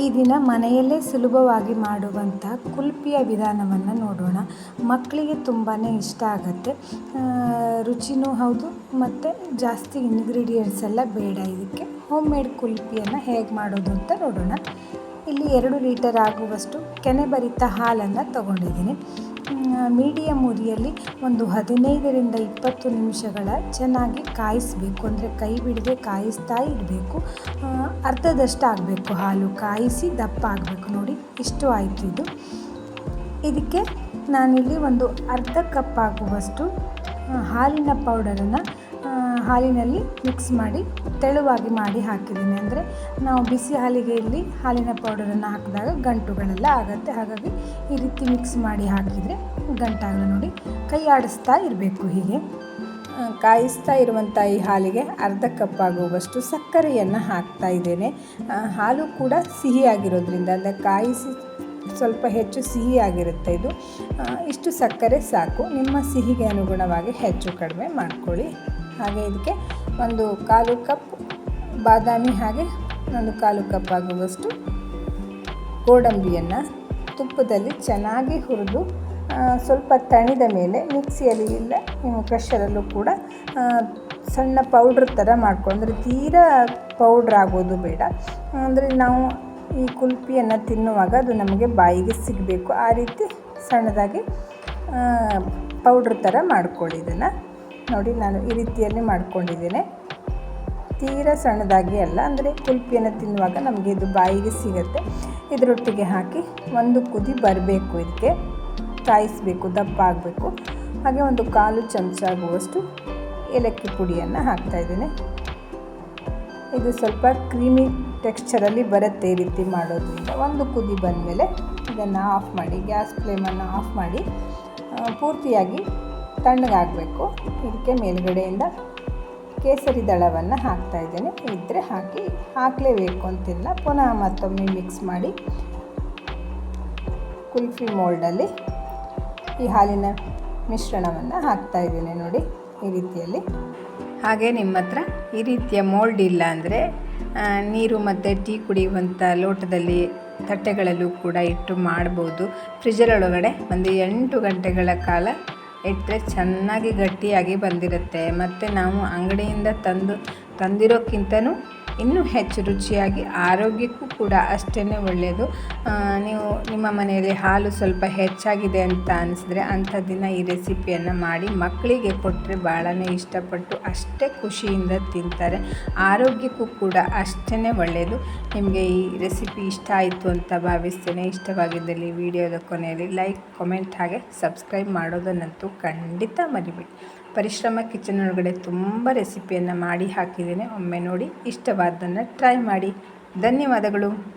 ಈ ದಿನ ಮನೆಯಲ್ಲೇ ಸುಲಭವಾಗಿ ಮಾಡುವಂಥ ಕುಲ್ಪಿಯ ವಿಧಾನವನ್ನು ನೋಡೋಣ. ಮಕ್ಕಳಿಗೆ ತುಂಬಾ ಇಷ್ಟ ಆಗುತ್ತೆ. ರುಚಿನೂ ಹೌದು, ಮತ್ತು ಜಾಸ್ತಿ ಇಂಗ್ರೀಡಿಯೆಂಟ್ಸ್ ಎಲ್ಲ ಬೇಡ ಇದಕ್ಕೆ. ಹೋಮ್ ಮೇಡ್ ಕುಲ್ಫಿಯನ್ನು ಹೇಗೆ ಮಾಡೋದು ಅಂತ ನೋಡೋಣ. ಇಲ್ಲಿ ಎರಡು ಲೀಟರ್ ಆಗುವಷ್ಟು ಕೆನೆ ಬರಿತ ಹಾಲನ್ನು ತಗೊಂಡಿದ್ದೀನಿ. ಮೀಡಿಯಮ್ ಉರಿಯಲ್ಲಿ ಒಂದು ಹದಿನೈದರಿಂದ ಇಪ್ಪತ್ತು ನಿಮಿಷಗಳ ಚೆನ್ನಾಗಿ ಕಾಯಿಸಬೇಕು. ಅಂದರೆ ಕೈ ಬಿಡದೆ ಕಾಯಿಸ್ತಾ ಇರಬೇಕು. ಅರ್ಧದಷ್ಟು ಆಗಬೇಕು ಹಾಲು. ಕಾಯಿಸಿ ದಪ್ಪ ಆಗಬೇಕು. ನೋಡಿ, ಇಷ್ಟು ಆಯಿತು ಇದು. ಇದಕ್ಕೆ ನಾನಿಲ್ಲಿ ಒಂದು ಅರ್ಧ ಕಪ್ ಆಗುವಷ್ಟು ಹಾಲಿನ ಪೌಡರನ್ನು ಹಾಲಿನಲ್ಲಿ ಮಿಕ್ಸ್ ಮಾಡಿ, ತೆಳುವಾಗಿ ಮಾಡಿ ಹಾಕಿದ್ದೀನಿ. ಅಂದರೆ ನಾವು ಬಿಸಿ ಹಾಲಿಗೆ ಇಲ್ಲಿ ಹಾಲಿನ ಪೌಡರನ್ನು ಹಾಕಿದಾಗ ಗಂಟುಗಳೆಲ್ಲ ಆಗುತ್ತೆ. ಹಾಗಾಗಿ ಈ ರೀತಿ ಮಿಕ್ಸ್ ಮಾಡಿ ಹಾಕಿದರೆ ಗಂಟಾಗಲ್ಲ ನೋಡಿ. ಕೈ ಆಡಿಸ್ತಾ ಇರಬೇಕು ಹೀಗೆ. ಕಾಯಿಸ್ತಾ ಇರುವಂಥ ಈ ಹಾಲಿಗೆ ಅರ್ಧ ಕಪ್ ಆಗುವಷ್ಟು ಸಕ್ಕರೆಯನ್ನು ಹಾಕ್ತಾ ಇದ್ದೇನೆ. ಹಾಲು ಕೂಡ ಸಿಹಿಯಾಗಿರೋದ್ರಿಂದ, ಅಂದರೆ ಕಾಯಿಸಿ ಸ್ವಲ್ಪ ಹೆಚ್ಚು ಸಿಹಿಯಾಗಿರುತ್ತೆ ಇದು. ಇಷ್ಟು ಸಕ್ಕರೆ ಸಾಕು. ನಿಮ್ಮ ಸಿಹಿಗೆ ಅನುಗುಣವಾಗಿ ಹೆಚ್ಚು ಕಡಿಮೆ ಮಾಡ್ಕೊಳ್ಳಿ. ಹಾಗೆ ಇದಕ್ಕೆ ಒಂದು ಕಾಲು ಕಪ್ ಬಾದಾಮಿ ಹಾಗೆ ಒಂದು ಕಾಲು ಕಪ್ ಆಗುವಷ್ಟು ಗೋಡಂಬಿಯನ್ನು ತುಪ್ಪದಲ್ಲಿ ಚೆನ್ನಾಗಿ ಹುರಿದು ಸ್ವಲ್ಪ ತಣಿದ ಮೇಲೆ ಮಿಕ್ಸಿಯಲ್ಲಿ ಇಲ್ಲ, ನೀವು ಕ್ರಷರಲ್ಲೂ ಕೂಡ ಸಣ್ಣ ಪೌಡ್ರ್ ಥರ ಮಾಡ್ಕೊಂಡ್ರೆ ತೀರಾ ಪೌಡ್ರ್ ಆಗೋದು ಬೇಡ. ಅಂದರೆ ನಾವು ಈ ಕುಲ್ಫಿಯನ್ನು ತಿನ್ನುವಾಗ ಅದು ನಮಗೆ ಬಾಯಿಗೆ ಸಿಗಬೇಕು. ಆ ರೀತಿ ಸಣ್ಣದಾಗಿ ಪೌಡ್ರ್ ಥರ ಮಾಡ್ಕೊಳ್ಳಿ ಇದನ್ನು. ನೋಡಿ ನಾನು ಈ ರೀತಿಯಲ್ಲಿ ಮಾಡ್ಕೊಂಡಿದ್ದೇನೆ. ತೀರಾ ಸಣ್ಣದಾಗಿ ಅಲ್ಲ, ಅಂದರೆ ಕುಲ್ಪಿಯನ್ನು ತಿನ್ನುವಾಗ ನಮಗೆ ಇದು ಬಾಯಿಗೆ ಸಿಗುತ್ತೆ. ಇದರೊಟ್ಟಿಗೆ ಹಾಕಿ ಒಂದು ಕುದಿ ಬರಬೇಕು ಇದಕ್ಕೆ. ಕಾಯಿಸಬೇಕು, ದಪ್ಪ ಆಗಬೇಕು. ಹಾಗೆ ಒಂದು ಕಾಲು ಚಮಚ ಆಗುವಷ್ಟು ಏಲಕ್ಕಿ ಪುಡಿಯನ್ನು ಹಾಕ್ತಾಯಿದ್ದೇನೆ ಇದು ಸ್ವಲ್ಪ ಕ್ರೀಮಿ ಟೆಕ್ಸ್ಚರಲ್ಲಿ ಬರುತ್ತೆ ಈ ರೀತಿ ಮಾಡೋದ್ರಿಂದ. ಒಂದು ಕುದಿ ಬಂದಮೇಲೆ ಇದನ್ನು ಆಫ್ ಮಾಡಿ, ಗ್ಯಾಸ್ ಫ್ಲೇಮನ್ನು ಆಫ್ ಮಾಡಿ ಪೂರ್ತಿಯಾಗಿ ತಣ್ಣಗಾಗಬೇಕು. ಇದಕ್ಕೆ ಮೇಲುಗಡೆಯಿಂದ ಕೇಸರಿ ದಳವನ್ನು ಹಾಕ್ತಾ ಇದ್ದೇನೆ. ಇದ್ದರೆ ಹಾಕಿ, ಹಾಕಲೇಬೇಕು ಅಂತಿಲ್ಲ. ಪುನಃ ಮತ್ತೊಮ್ಮೆ ಮಿಕ್ಸ್ ಮಾಡಿ ಕುಲ್ಫಿ ಮೋಲ್ಡಲ್ಲಿ ಈ ಹಾಲಿನ ಮಿಶ್ರಣವನ್ನು ಹಾಕ್ತಾ ಇದ್ದೇನೆ ನೋಡಿ ಈ ರೀತಿಯಲ್ಲಿ. ಹಾಗೆ ನಿಮ್ಮ ಹತ್ರ ಈ ರೀತಿಯ ಮೋಲ್ಡ್ ಇಲ್ಲ ಅಂದರೆ ನೀರು ಮತ್ತು ಟೀ ಕುಡಿಯುವಂಥ ಲೋಟದಲ್ಲಿ ತಟ್ಟೆಗಳಲ್ಲೂ ಕೂಡ ಇಟ್ಟು ಮಾಡ್ಬೋದು. ಫ್ರಿಜ್ಜರೊಳಗಡೆ ಒಂದು ಎಂಟು ಗಂಟೆಗಳ ಕಾಲ ಇಟ್ಟರೆ ಚೆನ್ನಾಗಿ ಗಟ್ಟಿಯಾಗಿ ಬಂದಿರುತ್ತೆ. ಮತ್ತು ನಾವು ಅಂಗಡಿಯಿಂದ ತಂದು ತಂದಿರೋಕ್ಕಿಂತನೂ ಇನ್ನೂ ಹೆಚ್ಚು ರುಚಿಯಾಗಿ ಆರೋಗ್ಯಕ್ಕೂ ಕೂಡ ಅಷ್ಟೇ ಒಳ್ಳೆಯದು. ನೀವು ನಿಮ್ಮ ಮನೆಯಲ್ಲಿ ಹಾಲು ಸ್ವಲ್ಪ ಹೆಚ್ಚಾಗಿದೆ ಅಂತ ಅನಿಸಿದ್ರೆ ಅಂಥ ದಿನ ಈ ರೆಸಿಪಿಯನ್ನು ಮಾಡಿ ಮಕ್ಕಳಿಗೆ ಕೊಟ್ಟರೆ ಭಾಳನೇ ಇಷ್ಟಪಟ್ಟು ಅಷ್ಟೇ ಖುಷಿಯಿಂದ ತಿಂತಾರೆ. ಆರೋಗ್ಯಕ್ಕೂ ಕೂಡ ಅಷ್ಟೇ ಒಳ್ಳೆಯದು. ನಿಮಗೆ ಈ ರೆಸಿಪಿ ಇಷ್ಟ ಆಯಿತು ಅಂತ ಭಾವಿಸ್ತೇನೆ. ಇಷ್ಟವಾಗಿದ್ದಲ್ಲಿ ವಿಡಿಯೋದ ಕೊನೆಯಲ್ಲಿ ಲೈಕ್, ಕಮೆಂಟ್ ಹಾಗೆ ಸಬ್ಸ್ಕ್ರೈಬ್ ಮಾಡೋದನ್ನಂತೂ ಖಂಡಿತ ಮರಿಬೇಡಿ. ಪರಿಶ್ರಮ ಕಿಚನ್ ಒಳಗಡೆ ತುಂಬ ರೆಸಿಪಿಯನ್ನು ಮಾಡಿ ಹಾಕಿದ್ದೇನೆ. ಒಮ್ಮೆ ನೋಡಿ ಇಷ್ಟವಾದ್ದನ್ನು ಟ್ರೈ ಮಾಡಿ. ಧನ್ಯವಾದಗಳು.